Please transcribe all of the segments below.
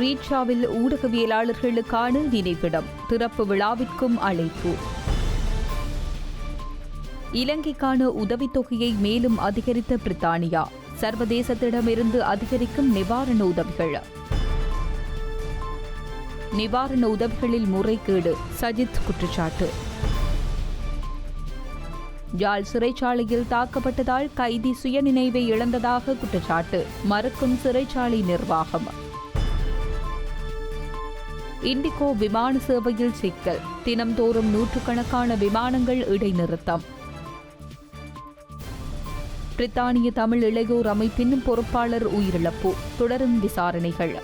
ரீட்ஷாவில் ஊடகவியலாளர்களுக்கான நினைவிடம் திறப்பு விழாவிற்கும் அழைப்பு. இலங்கைக்கான உதவித்தொகையை மேலும் அதிகரித்த பிரித்தானியா சர்வதேசத்திடமிருந்து அதிகரிக்கும் நிவாரண உதவிகள். நிவாரண உதவிகளில் முறைகேடு சஜித் குற்றச்சாட்டு. யாழ் சிறைச்சாலையில் தாக்கப்பட்டதால் கைதி சுயநினைவை இழந்ததாக குற்றச்சாட்டு மறுக்கும் சிறைச்சாலை நிர்வாகம். இண்டிகோ விமான சேவையில் சிக்கல். தினம்தோறும் நூற்றுக்கணக்கான விமானங்கள் இடைநிறுத்தம். பிரித்தானிய தமிழ் இளையோர் அமைப்பின் பொறுப்பாளர் உயிரிழப்பு. தொடரும் விசாரணைகள்.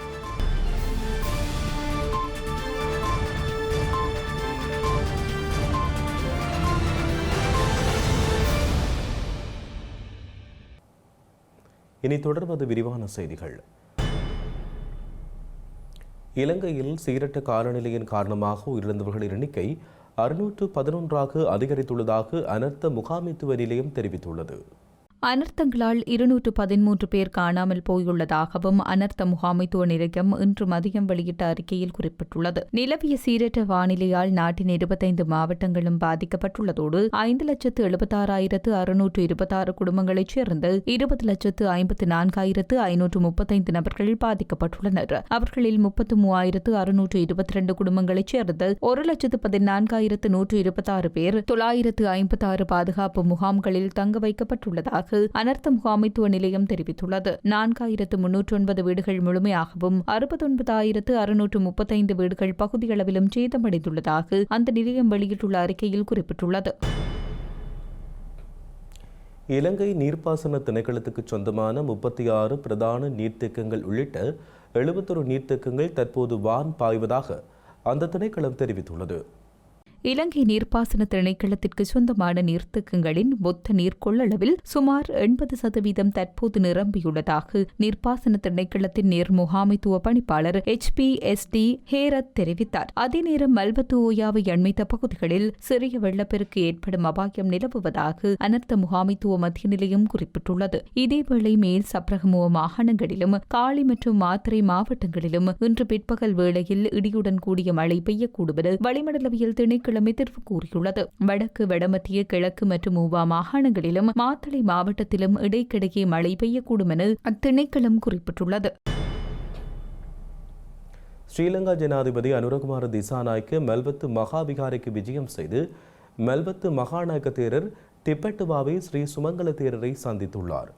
இனி தொடர்வது விரிவான செய்திகள். இலங்கையில் சீரட்ட காலநிலையின் காரணமாக உயிரிழந்தவர்களின் எண்ணிக்கை அறுநூற்று பதினொன்றாக அதிகரித்துள்ளதாக அனர்த்த முகாமைத்துவ நிலையம் தெரிவித்துள்ளது. அனர்த்தங்களால் இருநூற்று பதிமூன்று பேர் காணாமல் போயுள்ளதாகவும் அனர்த்த முகாமைத்துவ நிலையம் இன்று மதியம் வெளியிட்ட அறிக்கையில் குறிப்பிட்டுள்ளது. நிலவிய சீரற்ற வானிலையால் நாட்டின் இருபத்தைந்து மாவட்டங்களும் பாதிக்கப்பட்டுள்ளதோடு ஐந்து லட்சத்து எழுபத்தாறாயிரத்து அறுநூற்று இருபத்தாறு குடும்பங்களைச் சேர்ந்து இருபது லட்சத்து ஐம்பத்து நான்காயிரத்து ஐநூற்று முப்பத்தைந்து நபர்கள் பாதிக்கப்பட்டுள்ளனர். அவர்களில் முப்பத்து மூவாயிரத்து அறுநூற்று இருபத்தி இரண்டு குடும்பங்களைச் சேர்ந்து ஒரு லட்சத்து பதினான்காயிரத்து நூற்று இருபத்தாறு பேர் தொள்ளாயிரத்து ஐம்பத்தாறு பாதுகாப்பு முகாம்களில் தங்க வைக்கப்பட்டுள்ளதாக அனர்த்த முகாமைத்துவ நிலையம் தெரிவித்துள்ளது. நான்காயிரத்து முன்னூற்று ஒன்பது வீடுகள் முழுமையாகவும் அறுபத்தொன்பதாயிரத்து அறுநூற்று முப்பத்தைந்து வீடுகள் பகுதியளவிலும் சேதமடைந்துள்ளதாக அந்த நிலையம் வெளியிட்டுள்ள அறிக்கையில் குறிப்பிட்டுள்ளது. இலங்கை நீர்ப்பாசன திணைக்களத்துக்கு சொந்தமான முப்பத்தி ஆறு பிரதான நீர்த்தேக்கங்கள் உள்ளிட்ட எழுபத்தொரு நீர்த்தேக்கங்கள் தற்போது வான் பாய்வதாக அந்த திணைக்களம் தெரிவித்துள்ளது. இலங்கை நீர்ப்பாசன திணைக்களத்திற்கு சொந்தமான நீர்த்தேக்கங்களின் மொத்த நீர் கொள்ளளவில் சுமார் எண்பது சதவீதம் தற்போது நிரம்பியுள்ளதாக நீர்ப்பாசன திணைக்களத்தின் நீர் முகாமைத்துவ பணிப்பாளர் H P S D Herath தெரிவித்தார். அதே நேரம் மல்பத்து ஓயாவை அண்மித்த பகுதிகளில் சிறிய வெள்ளப்பெருக்கு ஏற்படும் அபாயம் நிலவுவதாக அனர்த்த முகாமைத்துவ மத்திய நிலையம் குறிப்பிட்டுள்ளது. இதேவேளை மேல் சப்ரகமுவ மாகாணங்களிலும் காளி மற்றும் மாத்திரை மாவட்டங்களிலும் இன்று பிற்பகல் வேளையில் இடியுடன் கூடிய மழை பெய்யக்கூடுவது வளிமண்டலவியல் திணைக்கள திங்கட்கிழமை தெரிவு கூறியுள்ளது. வடக்கு வடமத்திய கிழக்கு மற்றும் ஊவா மாகாணங்களிலும் மாத்தளை மாவட்டத்திலும் இடைக்கிடையே மழை பெய்யக்கூடும் என அத்திணைக்களம் குறிப்பிட்டுள்ளது. ஸ்ரீலங்கா ஜனாதிபதி அனுரகுமார திசாநாய்க்கு மெல்பத்து மகாவிகாரிக்கு விஜயம் செய்து மெல்பத்து மகாநாயக்க தேரர் திப்பெட்டுவாவை ஸ்ரீ சுமங்கல தேரரை சந்தித்துள்ளார்.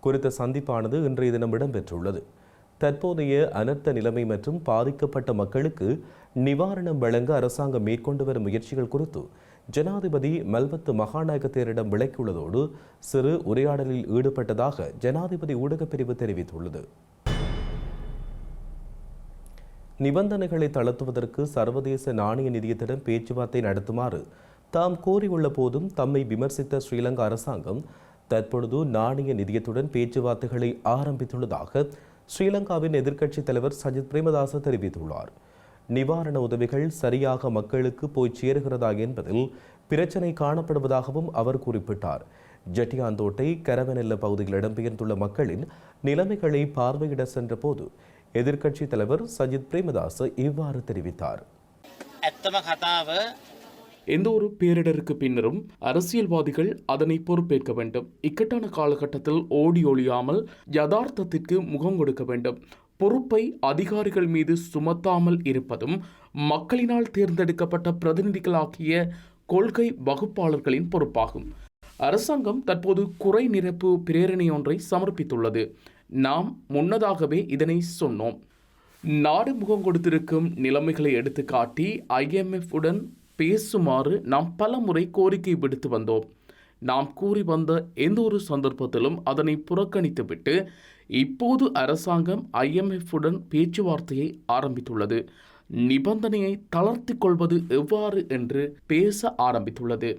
குறித்த சந்திப்பானது இன்றைய தினம் இடம்பெற்றுள்ளது. தற்போதைய அனர்த்த நிலைமை மற்றும் பாதிக்கப்பட்ட மக்களுக்கு நிவாரணம் வழங்க அரசாங்கம் மேற்கொண்டு வரும் முயற்சிகள் குறித்து ஜனாதிபதி மல்வத்து மகாநாயகத்தேரிடம் விளக்கியுள்ளதோடு சிறு உரையாடலில் ஈடுபட்டதாக ஜனாதிபதி ஊடகப் பிரிவு தெரிவித்துள்ளது. நிபந்தனைகளை தளர்த்துவதற்கு சர்வதேச நாணய நிதியத்திடம் பேச்சுவார்த்தை நடத்துமாறு தாம் கோரியுள்ள போதும் தம்மை விமர்சித்த ஸ்ரீலங்கா அரசாங்கம் தற்பொழுது நாணய நிதியத்துடன் பேச்சுவார்த்தைகளை ஆரம்பித்துள்ளதாக ஸ்ரீலங்காவின் எதிர்க்கட்சித் தலைவர் சஜித் பிரேமதாச தெரிவித்துள்ளார் நிவாரண உதவிகள் சரியாக மக்களுக்கு போய் சேருகிறதா என்பதில் பிரச்சனை காணப்படுவதாகவும் அவர் குறிப்பிட்டார் ஜெட்டியாந்தோட்டை கரவனெல்ல பகுதியில் இடம்பெயர்ந்துள்ள மக்களின் நிலைமைகளை பார்வையிட சென்றபோது எதிர்க்கட்சித் தலைவர் சஜித் பிரேமதாஸ் இவ்வாறு தெரிவித்தார் ඇත්තම කතාව எந்த ஒரு பேரிடருக்கு பின்னரும் அரசியல்வாதிகள் அதனை பொறுப்பேற்க வேண்டும். இக்கட்டான காலகட்டத்தில் ஓடி ஒழியாமல் யதார்த்தத்திற்கு முகம் கொடுக்க வேண்டும். பொறுப்பை அதிகாரிகள் மீது சுமத்தாமல் இருப்பதும் மக்களினால் தேர்ந்தெடுக்கப்பட்ட பிரதிநிதிகளாகிய கொள்கை வகுப்பாளர்களின் பொறுப்பாகும். அரசாங்கம் தற்போது குறை நிரப்பு பிரேரணை ஒன்றை சமர்ப்பித்துள்ளது. நாம் முன்னதாகவே இதனை சொன்னோம். நாடு முகம் கொடுத்திருக்கும் நிலைமைகளை எடுத்துக்காட்டி ஐஎம்எஃப் உடன் பேசுமாறு நாம் பல முறை கோரிக்கை விடுத்து வந்தோம். நாம் கூறி வந்த எந்த ஒரு சந்தர்ப்பத்திலும் அதனை புறக்கணித்துவிட்டு இப்போது அரசாங்கம் ஐஎம்எஃப்புடன் பேச்சுவார்த்தையை ஆரம்பித்துள்ளது. நிபந்தனையை தளர்த்தி கொள்வது எவ்வாறு என்று பேச ஆரம்பித்துள்ளது.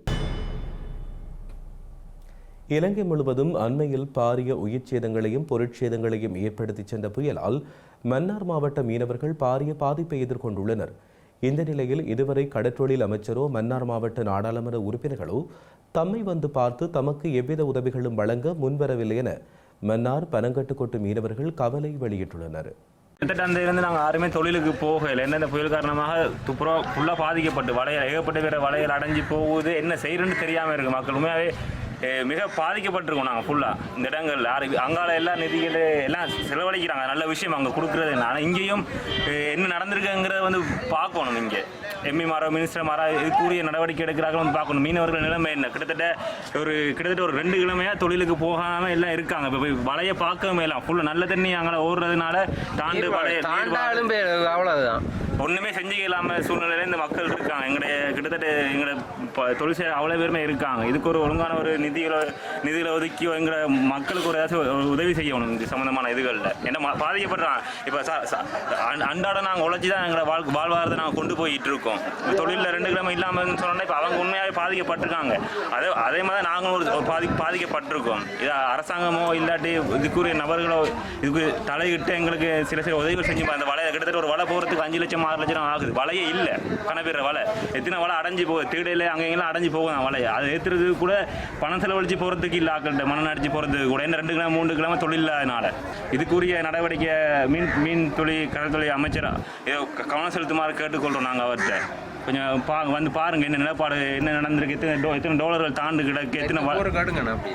இலங்கை முழுவதும் அண்மையில் பாரிய உயிர் சேதங்களையும் பொருட்சேதங்களையும் ஏற்படுத்தி சென்ற புயலால் மன்னார் மாவட்ட மீனவர்கள் பாரிய பாதிப்பை எதிர்கொண்டுள்ளனர். இந்த நிலையில் இதுவரை கடற்றொழில் அமைச்சரோ மன்னார் மாவட்ட நாடாளுமன்ற உறுப்பினர்களோ தம்மை வந்து பார்த்து தமக்கு எவ்வித உதவிகளும் வழங்க முன்வரவில்லை என மன்னார் பனங்கட்டுக்கொட்டு மீனவர்கள் கவலை வெளியிட்டுள்ளனர். கிட்டத்தட்ட அந்த இருந்து நாங்கள் யாருமே தொழிலுக்கு போகல. என்ன இந்த புயல் காரணமாக துப்புரம் ஃபுல்லாக பாதிக்கப்பட்டு வளையல் ஏகப்பட்ட பேர் வளையல் அடைஞ்சு போகுது என்ன செய்யறன்னு தெரியாமல் இருக்குது மக்கள். உண்மையாகவே மிக பாதிக்கப்பட்டிருக்கோம் நாங்கள் ஃபுல்லாக இந்த இடங்கள்ல. யாரு அங்கால எல்லா நிதிகள் எல்லாம் செலவழிக்கிறாங்க. நல்ல விஷயம் அங்கே கொடுக்குறது ஆனால் இங்கேயும் என்ன நடந்திருக்குங்கிறத வந்து பார்க்கணும் இங்கே. எம்பி மாரோ மினிஸ்டர் மாரோ இதுக்குரிய நடவடிக்கை எடுக்கிறார்கள் வந்து பார்க்கணும். மீனவர்கள் நிலைமை என்ன? கிட்டத்தட்ட ஒரு கிட்டத்தட்ட ஒரு ரெண்டு கிழமையா தொழிலுக்கு போகாம எல்லாம் இருக்காங்க. இப்போ வலையை பார்க்கவே எல்லாம் ஃபுல்லாக நல்ல தண்ணி அங்கே ஓடுறதுனால தாண்டு வலைய தாண்டாலும் ஒன்றுமே செஞ்சுக்க இல்லாமல் சூழ்நிலையில இந்த மக்கள் இருக்காங்க. எங்களுடைய கிட்டத்தட்ட எங்களோட ப- தொழில் செய்ய அவ்வளோ பேருமே இருக்காங்க. இதுக்கு ஒரு ஒழுங்கான ஒரு நிதிகளை நிதிகளை ஒதுக்கி எங்களை மக்களுக்கு ஒரு ஏதாச்சும் உதவி செய்யணும் இது சம்மந்தமான இதுகளில். என்ன பாதிக்கப்படுறாங்க. இப்போ ச அன்றாட நாங்கள் உழைச்சி தான் எங்களை வாழ் வாழ்வாரத்தை நாங்கள் கொண்டு போயிட்டு இருக்கோம். தொழிலில் ரெண்டு கிழமை இல்லாமல் சொன்னோன்னா இப்போ அவங்க உண்மையாகவே பாதிக்கப்பட்டிருக்காங்க. அதே அதே மாதிரி நாங்களும் ஒரு பாதி பாதிக்கப்பட்டிருக்கோம். இது அரசாங்கமோ இல்லாட்டி இதுக்குரிய நபர்களோ இதுக்கு தலையிட்டு எங்களுக்கு சில சில உதவிகள் செஞ்சு அந்த வலை கிட்டத்தட்ட ஒரு வலை போகிறதுக்கு அஞ்சு லட்சம் ஆறு லட்சம் ஆகுது. வலையே இல்லை. கணப்பிடுற வலை. எத்தனை வலை அடைஞ்சு போகுது தேடையில் அங்கெங்கெல்லாம் அடைஞ்சு போகும் வலையை. அதை ஏற்றுறதுக்கு கூட பணம் செலவழிச்சு போகிறதுக்கு இல்லை ஆக்கள்கிட்ட மணல் அடிச்சு போகிறதுக்கு கூட. என்ன ரெண்டு கிலோ மூணு கிலோ தொழில் இல்லாதனால. இதுக்குரிய நடவடிக்கை மீன் மீன் தொழில் கடற்தொழில் அமைச்சராக கவனம் செலுத்துமாறு கேட்டுக்கொள்கிறோம் நாங்கள் அவர்கிட்ட. கொஞ்சம் பா வந்து பாருங்க என்ன நிலப்பாடு என்ன நடந்திருக்கு எத்தனை டோ எத்தனை டாலர்கள் தாண்டு கிடக்கு எத்தனை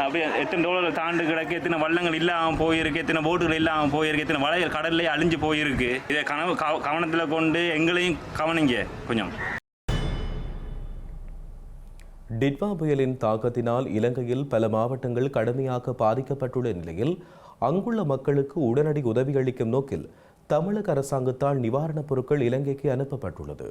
அப்படியே எத்தனை டாலர்கள் தாண்டு கிடக்கு எத்தனை வள்ளங்கள் இல்லாமல் போயிருக்கு எத்தனை போட்டுகள் இல்லாமல் போயிருக்கு எத்தனை வலைகள் கடல்லே அழிஞ்சு போயிருக்கு. இதை கனவு கவனத்தில் கொண்டு எங்களையும் கவனிங்க கொஞ்சம். டிட்வா புயலின் தாக்கத்தினால் இலங்கையில் பல மாவட்டங்கள் கடுமையாக பாதிக்கப்பட்டுள்ள நிலையில் அங்குள்ள மக்களுக்கு உடனடி உதவி அளிக்கும் நோக்கில் தமிழக அரசாங்கத்தால் நிவாரணப் பொருட்கள் இலங்கைக்கு அனுப்பப்பட்டுள்ளது.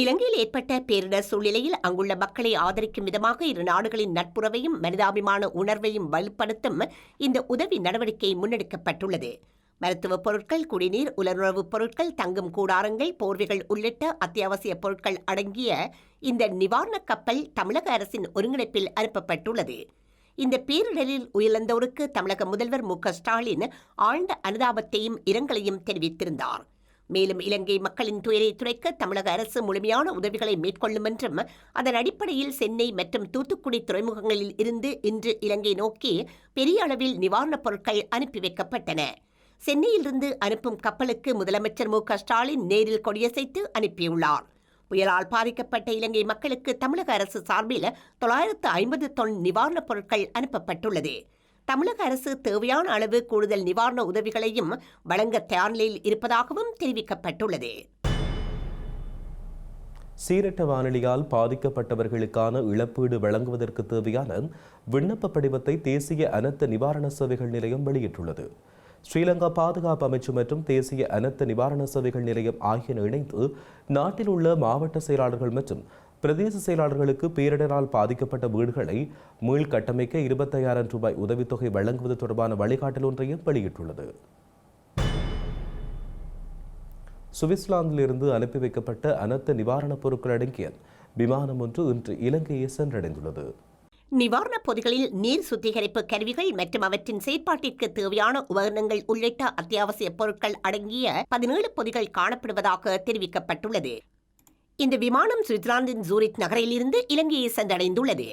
இலங்கையில் ஏற்பட்ட பேரிடர் சூழ்நிலையில் அங்குள்ள மக்களை ஆதரிக்கும் விதமாக இரு நாடுகளின் நட்புறவையும் மனிதாபிமான உணர்வையும் வலுப்படுத்தும் இந்த உதவி நடவடிக்கை முன்னெடுக்கப்பட்டுள்ளது. மருத்துவப் பொருட்கள் குடிநீர் உலருணவுப் பொருட்கள் தங்கும் கூடாரங்கள் போர்வைகள் உள்ளிட்ட அத்தியாவசிய பொருட்கள் அடங்கிய இந்த நிவாரணக் கப்பல் தமிழக அரசின் ஒருங்கிணைப்பில் அனுப்பப்பட்டுள்ளது. இந்த பேரிடரில் உயிரிழந்தோருக்கு தமிழக முதல்வர் மு ஸ்டாலின் ஆழ்ந்த அனுதாபத்தையும் இரங்கலையும் தெரிவித்திருந்தார். மேலும் இலங்கை மக்களின் துயரை துடைக்க தமிழக அரசு முழுமையான உதவிகளை மேற்கொள்ளும் என்றும் அதன் அடிப்படையில் சென்னை மற்றும் தூத்துக்குடி துறைமுகங்களில் இருந்து இன்று இலங்கை நோக்கி பெரிய அளவில் நிவாரணப் பொருட்கள் அனுப்பி வைக்கப்பட்டன. சென்னையிலிருந்து அனுப்பும் கப்பலுக்கு முதலமைச்சர் மு. க. ஸ்டாலின் நேரில் கொடியசைத்து அனுப்பியுள்ளார். புயலால் பாதிக்கப்பட்ட இலங்கை மக்களுக்கு தமிழக அரசு சார்பில் தொள்ளாயிரத்து ஐம்பது தொன் நிவாரணப் பொருட்கள் அனுப்பப்பட்டுள்ளது. தமிழக அரசு தேவையான அளவு கூடுதல் நிவாரண உதவிகளையும் வழங்க தயார்நிலையில் இருப்பதாகவும் தெரிவிக்கப்பட்டுள்ளது. சீரட்ட வானிலையால் பாதிக்கப்பட்டவர்களுக்கான இழப்பீடு வழங்குவதற்கு தேவையான விண்ணப்ப படிவத்தை தேசிய அனர்த்த நிவாரண சேவைகள் நிலையம் வெளியிட்டுள்ளது. ஸ்ரீலங்கா பாதுகாப்பு அமைச்சு மற்றும் தேசிய அனர்த்த நிவாரண சேவைகள் நிலையம் ஆகியன இணைந்து நாட்டில் உள்ள மாவட்ட செயலாளர்கள் மற்றும் பிரதேச செயலாளர்களுக்கு பேரிடரால் பாதிக்கப்பட்ட வீடுகளை மீள் கட்டமைக்க இருபத்தையாயிரம் ரூபாய் உதவித்தொகை வழங்குவது தொடர்பான வழிகாட்டல் ஒன்றையும் வெளியிட்டுள்ளது. சுவிட்சர்லாந்திலிருந்து அனுப்பி வைக்கப்பட்ட அனர்த்த நிவாரணப் பொருட்கள் அடங்கிய விமானம் ஒன்று இன்று இலங்கையை சென்றடைந்துள்ளது. நிவாரணப் பொதிகளில் நீர் சுத்திகரிப்பு கருவிகள் மற்றும் அவற்றின் செயற்பாட்டிற்கு தேவையான உபகரணங்கள் உள்ளிட்ட அத்தியாவசிய பொருட்கள் அடங்கிய பதினேழு பொதிகள் காணப்படுவதாக தெரிவிக்கப்பட்டுள்ளது. இந்த விமானம் சுவிட்சர்லாந்தின் ஜூரிக் நகரிலிருந்து இலங்கையை சென்றடைந்துள்ளது.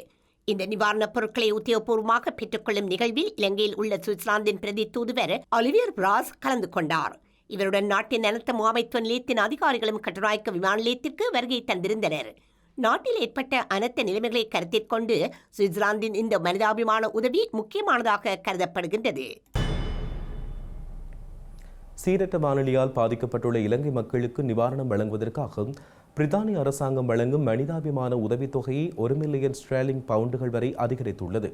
இந்த நிவாரணப் பொருட்களை உத்தியோகபூர்வமாக பெற்றுக்கொள்ளும் நிகழ்வில் இலங்கையில் உள்ள சுவிட்சர்லாந்தின் பிரதி தூதுவர் ஒலிவியர் பிராஸ் கலந்து கொண்டார். இவருடன் நாட்டின் நலத்த முகாமைத்துவ நிலையத்தின் அதிகாரிகளும் கட்டுநாயக்க விமான நிலையத்திற்கு வருகை தந்திருந்தனர். நாட்டில் ஏற்பட்ட அனைத்து நிலைமைகளை கருத்தில் கொண்டு சுவிட்சர்லாந்தின் இந்த மனிதாபிமான உதவி முக்கியமானதாக கருதப்படுகின்றது. சீரற்ற வானொலியால் பாதிக்கப்பட்டுள்ள இலங்கை மக்களுக்கு நிவாரணம் வழங்குவதற்காக பிரித்தானிய அரசாங்கம் வழங்கும் மனிதாபிமான உதவித்தொகையை ஒரு மில்லியன் ஸ்ட்ரேலிங் பவுண்டுகள் வரை அதிகரித்துள்ளது.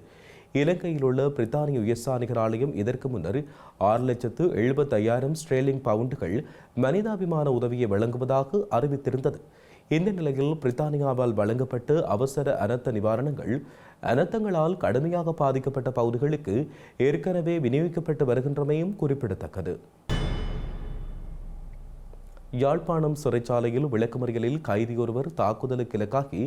இலங்கையில் உள்ள பிரித்தானிய உயர்ஸ்தானிகர் ஆலயம் இதற்கு முன்னர் ஆறு லட்சத்து எழுபத்தையாயிரம் ஸ்ட்ரேலிங் பவுண்டுகள் மனிதாபிமான உதவியை வழங்குவதாக அறிவித்திருந்தது. இந்த நிலையில் பிரித்தானியாவால் வழங்கப்பட்ட அவசர அனர்த்த நிவாரணங்கள் அனர்த்தங்களால் கடுமையாக பாதிக்கப்பட்ட பகுதிகளுக்கு ஏற்கனவே விநியோகிக்கப்பட்டு வருகின்றமையும் குறிப்பிடத்தக்கது. யாழ்ப்பாணம் சிறைச்சாலையில் விளக்கமறியலில் கைதியொருவர் தாக்குதலுக்கு இலக்காகி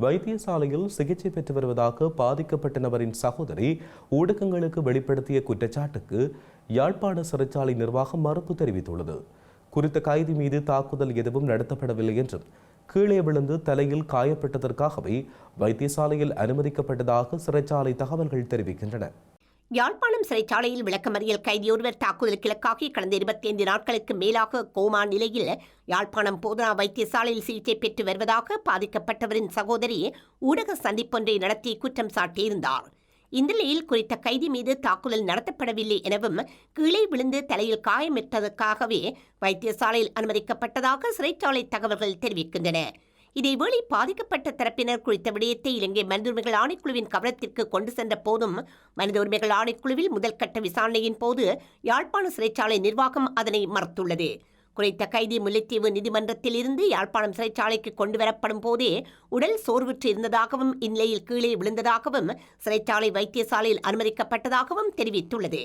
வைத்தியசாலையில் சிகிச்சை பெற்று வருவதாக பாதிக்கப்பட்ட நபரின் சகோதரி ஊடகங்களுக்கு வெளிப்படுத்திய குற்றச்சாட்டுக்கு யாழ்ப்பாண சிறைச்சாலை நிர்வாகம் மறுப்பு தெரிவித்துள்ளது. குறித்த கைதி மீது தாக்குதல் எதுவும் நடத்தப்படவில்லை என்றும் கீழே விழுந்து தலையில் காயப்பட்டதற்காகவே வைத்தியசாலையில் அனுமதிக்கப்பட்டதாக சிறைச்சாலை தகவல்கள் தெரிவிக்கின்றன. யாழ்ப்பாணம் சிறைச்சாலையில் விளக்கமறியல் கைதியொருவர் தாக்குதலுக்கு இலக்காகி கடந்த இருபத்தி ஐந்து நாட்களுக்கு மேலாக கோமா நிலையில் யாழ்ப்பாணம் போதனா வைத்தியசாலையில் சிகிச்சை பெற்று வருவதாக பாதிக்கப்பட்டவரின் சகோதரி ஊடக சந்திப்பொன்றை நடத்தி குற்றம் சாட்டியிருந்தார். இந்த நிலையில் குறித்த கைதி மீது தாக்குதல் நடத்தப்படவில்லை எனவும் கீழே விழுந்து தலையில் காயமிட்டதற்காகவே வைத்தியசாலையில் அனுமதிக்கப்பட்டதாக சிறைச்சாலை தகவல்கள் தெரிவிக்கின்றன. இதேவேளை பாதிக்கப்பட்ட தரப்பினர் குறித்த விடயத்தை இலங்கை மனித உரிமைகள் ஆணைக்குழுவின் கவனத்திற்கு கொண்டு சென்ற போதும் மனித உரிமைகள் ஆணைக்குழுவில் முதல் கட்ட விசாரணையின் போது யாழ்ப்பாண சிறைச்சாலை நிர்வாகம் அதனை மறுத்துள்ளது. குறைத்த கைதி முல்லைத்தீவு நீதிமன்றத்தில் இருந்து யாழ்ப்பாணம் சிறைச்சாலைக்கு கொண்டு வரப்படும் போதே உடல் சோர்வுற்று இருந்ததாகவும் இந்நிலையில் கீழே விழுந்ததாகவும் சிறைச்சாலை வைத்தியசாலையில் அனுமதிக்கப்பட்டதாகவும் தெரிவித்துள்ளது.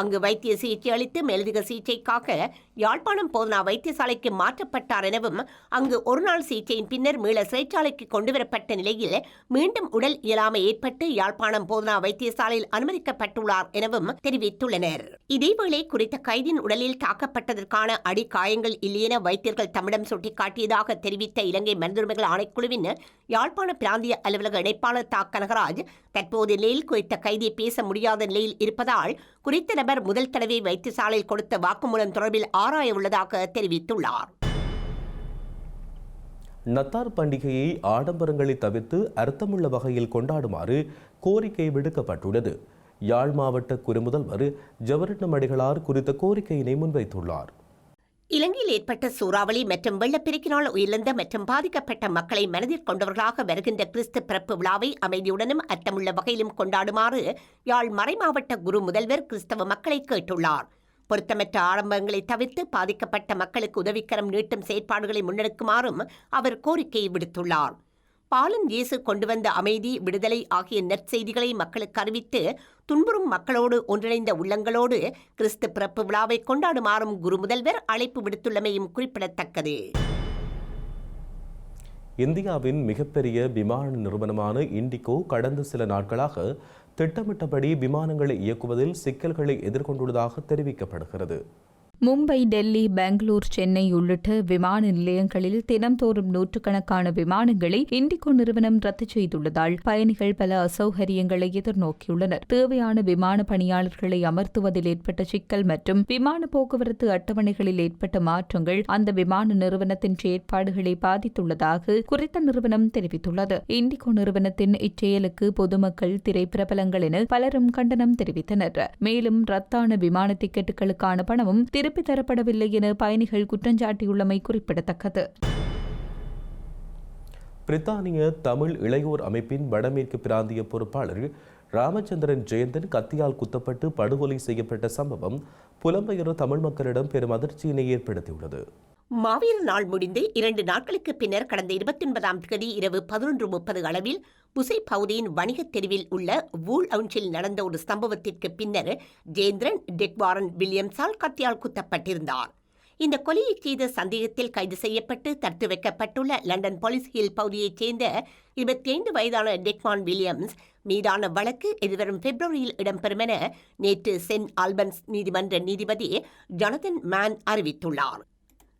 அங்கு வைத்திய சிகிச்சை அளித்து மேலதிக சிகிச்சைக்காக யாழ்ப்பாணம் போதனா வைத்தியசாலைக்கு மாற்றப்பட்டார் எனவும் அங்கு ஒருநாள் சிகிச்சையின் பின்னர் மீள சிறைச்சாலைக்கு கொண்டுவரப்பட்ட நிலையில் மீண்டும் உடல் இயலாமை ஏற்பட்டு யாழ்ப்பாணம் போதனா வைத்தியசாலையில் அனுமதிக்கப்பட்டுள்ளார் எனவும் தெரிவித்துள்ளனர். இதேவேளை குறித்த கைதின் உடலில் தாக்கப்பட்டதற்கான அடிக்காயங்கள் இல்லையென வைத்தியர்கள் தம்மிடம் சுட்டிக்காட்டியதாக தெரிவித்த இலங்கை மனிதுரிமைகள் ஆணைக்குழுவின் யாழ்ப்பாண பிராந்திய அலுவலக இணைப்பாளர் தா. கனகராஜ் தற்போது நிலையில் குறித்த கைதியை பேச முடியாத நிலையில் இருப்பதால் குறித்த நபர் முதல் தடவை வைத்தியசாலையில் கொடுத்த வாக்குமூலம் தொடர்பில் ஆராய உள்ளதாக தெரிவித்துள்ளார். நத்தார் பண்டிகையை ஆடம்பரங்களை தவிர்த்து அர்த்தமுள்ள வகையில் கொண்டாடுமாறு கோரிக்கை விடுக்கப்பட்டுள்ளது. யாழ் மாவட்ட குறுமுதல்வர் ஜவரட்னம் அடிகளார் குறித்த கோரிக்கையினை முன்வைத்துள்ளார். இலங்கையில் ஏற்பட்ட சூறாவளி மற்றும் வெள்ளப்பெருக்கினால் உயிரிழந்த மற்றும் பாதிக்கப்பட்ட மக்களை மனதில் கொண்டவர்களாக வருகின்ற கிறிஸ்து பிறப்பு விழாவை அமைதியுடனும் அர்த்தமுள்ள வகையிலும் கொண்டாடுமாறு யாழ் மறைமாவட்ட குரு முதல்வர் கிறிஸ்தவ மக்களை கேட்டுள்ளார். பொருத்தமற்ற ஆரம்பங்களை தவிர்த்து பாதிக்கப்பட்ட மக்களுக்கு உதவிக்கரம் நீட்டும் செயற்பாடுகளை முன்னெடுக்குமாறும் அவர் கோரிக்கை விடுத்துள்ளார். பாலன் இயேசு கொண்டு வந்த அமைதி விடுதலை ஆகிய நற்செய்திகளை மக்களுக்கு அறிவித்து துன்புறும் மக்களோடு ஒன்றிணைந்த உள்ளங்களோடு கிறிஸ்து பிறப்பு விழாவை கொண்டாடுமாறும் குரு முதல்வர் அழைப்பு விடுத்துள்ளமையும் குறிப்பிடத்தக்கது. இந்தியாவின் மிகப்பெரிய விமான நிறுவனமான இண்டிகோ கடந்த சில நாட்களாக திட்டமிட்டபடி விமானங்களை இயக்குவதில் சிக்கல்களை எதிர்கொண்டுள்ளதாக தெரிவிக்கப்படுகிறது. மும்பை டெல்லி பெங்களூர் சென்னை உள்ளிட்ட விமான நிலையங்களில் தினம்தோறும் நூற்றுக்கணக்கான விமானங்களை இண்டிகோ நிறுவனம் ரத்து செய்துள்ளதால் பயணிகள் பல அசௌகரியங்களை எதிர்நோக்கியுள்ளனர். தேவையான விமான பணியாளர்களை அமர்த்துவதில் ஏற்பட்ட சிக்கல் மற்றும் விமான போக்குவரத்து அட்டவணைகளில் ஏற்பட்ட மாற்றங்கள் அந்த விமான நிறுவனத்தின் செயற்பாடுகளை பாதித்துள்ளதாக குறித்த நிறுவனம் தெரிவித்துள்ளது. இண்டிகோ நிறுவனத்தின் இச்செயலுக்கு பொதுமக்கள் திரைப்பிரபலங்கள் என பலரும் கண்டனம் தெரிவித்தனர். மேலும் ரத்தான விமான டிக்கெட்டுகளுக்கான பணமும் திருப்பித் தரப்படவில்லை என பயணிகள் குற்றஞ்சாட்டியுள்ளமை குறிப்பிடத்தக்கது. பிரித்தானிய தமிழ் இளையோர் அமைப்பின் வடமேற்கு பிராந்திய பொறுப்பாளர் ராமச்சந்திரன் ஜெயந்தன் கத்தியால் குத்தப்பட்டு படுகொலை செய்யப்பட்ட சம்பவம் புலம்பெயர் தமிழ் மக்களிடம் பெரும் அதிர்ச்சியினை ஏற்படுத்தியுள்ளது. மாவீர நாள் முடிந்து இரண்டு நாட்களுக்கு பின்னர் கடந்த இருபத்தி ஒன்பதாம் தேதி இரவு பதினொன்று முப்பது அளவில் புசை பகுதியின் வணிகத் தெருவில் உள்ள வூல் அவுன்ஸில் நடந்த ஒரு சம்பவத்திற்கு பின்னர் ஜேந்திரன் டெக்வாரன் வில்லியம்ஸால் கத்தியால் குத்தப்பட்டிருந்தார். இந்த கொலையைச் செய்த சந்தேகத்தில் கைது செய்யப்பட்டு தடுத்து வைக்கப்பட்டுள்ள லண்டன் போலீஸ் ஹில் பகுதியைச் சேர்ந்த இருபத்தி ஐந்து வயதான டெக்வான் வில்லியம்ஸ் மீதான வழக்கு எதிர்வரும் பிப்ரவரியில் இடம்பெறும் என நேற்று சென்ட் ஆல்பன்ஸ் நீதிமன்ற நீதிபதி ஜனதன் மேன் அறிவித்துள்ளார்.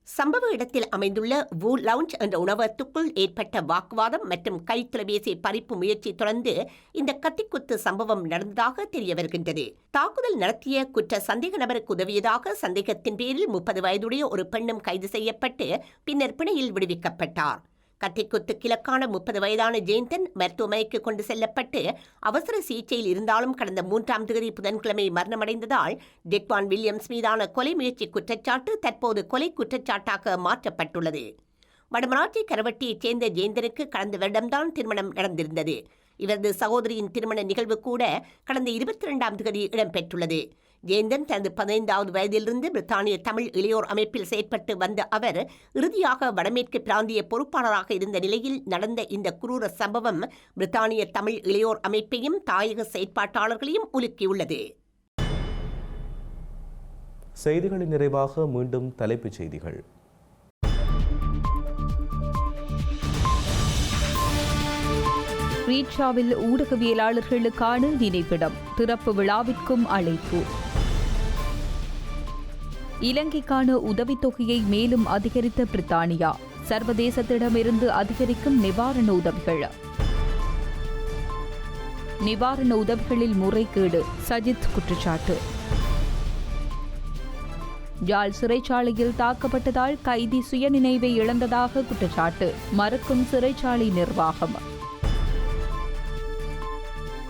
சம்பவ இடத்தில் அமைந்துள்ள வூ லவுஞ்ச் என்ற உணவகத்துக்குள் ஏற்பட்ட வாக்குவாதம் மற்றும் கைத்தொலைபேசி பறிப்பு முயற்சி தொடர்ந்து இந்த கத்திக்குத்து சம்பவம் நடந்ததாக தெரிய வருகின்றது. தாக்குதல் நடத்திய குற்ற சந்தேக நபருக்கு உதவியதாக சந்தேகத்தின் பேரில் முப்பது வயதுடைய ஒரு பெண்ணும் கைது செய்யப்பட்டு பின்னர் பிணையில் விடுவிக்கப்பட்டார். கத்திக்குத்து கிழக்கான முப்பது வயதான ஜெயந்தன் மருத்துவமனைக்கு கொண்டு செல்லப்பட்டு அவசர சிகிச்சையில் இருந்தாலும் கடந்த மூன்றாம் தேதி புதன்கிழமை மரணமடைந்ததால் டெக்வான் வில்லியம்ஸ் மீதான கொலை முயற்சி குற்றச்சாட்டு தற்போது கொலை குற்றச்சாட்டாக மாற்றப்பட்டுள்ளது. வடமராட்சி கரவட்டியைச் சேர்ந்த ஜெயந்தனுக்கு கடந்த வருடம்தான் திருமணம் நடந்திருந்தது. இவரது சகோதரியின் திருமண நிகழ்வு கூட கடந்த இருபத்தி இரண்டாம் தேதி இடம்பெற்றுள்ளது. ஜெயந்தன் தனது பதினைந்தாவது வயதிலிருந்து பிரித்தானிய தமிழ் இளையோர் அமைப்பில் செயற்பட்டு வந்த அவர் இறுதியாக வடமேற்கு பிராந்திய பொறுப்பாளராக இருந்த நிலையில் நடந்த இந்த குரூர சம்பவம் பிரித்தானிய தமிழ் இளையோர் அமைப்பையும் தாயக செயற்பாட்டாளர்களையும் உலுக்கியுள்ளது. செய்திகளின் நிறைவாக மீண்டும் தலைப்புச் செய்திகள். ரீட்ஷாவில் ஊடகவியலாளர்களுக்கான நினைவிடம் திறப்பு விழாவிற்கும் அழைப்பு. இலங்கைக்கான உதவித்தொகையை மேலும் அதிகரித்த பிரித்தானியா. சர்வதேசத்திடமிருந்து அதிகரிக்கும் நிவாரண உதவிகள். நிவாரண உதவிகளில் முறைகேடு சஜித் குற்றச்சாட்டு. யாழ் சிறைச்சாலையில் தாக்கப்பட்டதால் கைதி சுயநினைவை இழந்ததாக குற்றச்சாட்டு மறுக்கும் சிறைச்சாலை நிர்வாகம்.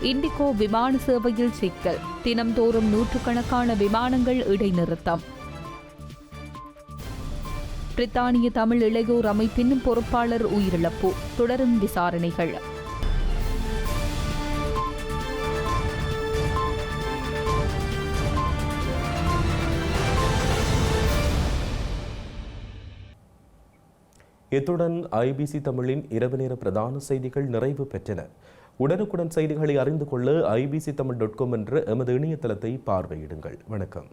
இண்டிகோ விமான சேவையில் சிக்கல் தினம்தோறும் நூற்றுக்கணக்கான விமானங்கள் இடைநிறுத்தம். பிரித்தானிய தமிழ் இளையோர் அமைப்பின் பொறுப்பாளர் உயிரிழப்பு. தொடரும் விசாரணைகள். இத்துடன் ஐபிசி தமிழின் இரவு நேர பிரதான செய்திகள் நிறைவு பெற்றன. உடனுக்குடன் செய்திகளை அறிந்து கொள்ள ஐபிசி தமிழ் டாட் காம் என்ற எமது இணையதளத்தை பார்வையிடுங்கள். வணக்கம்.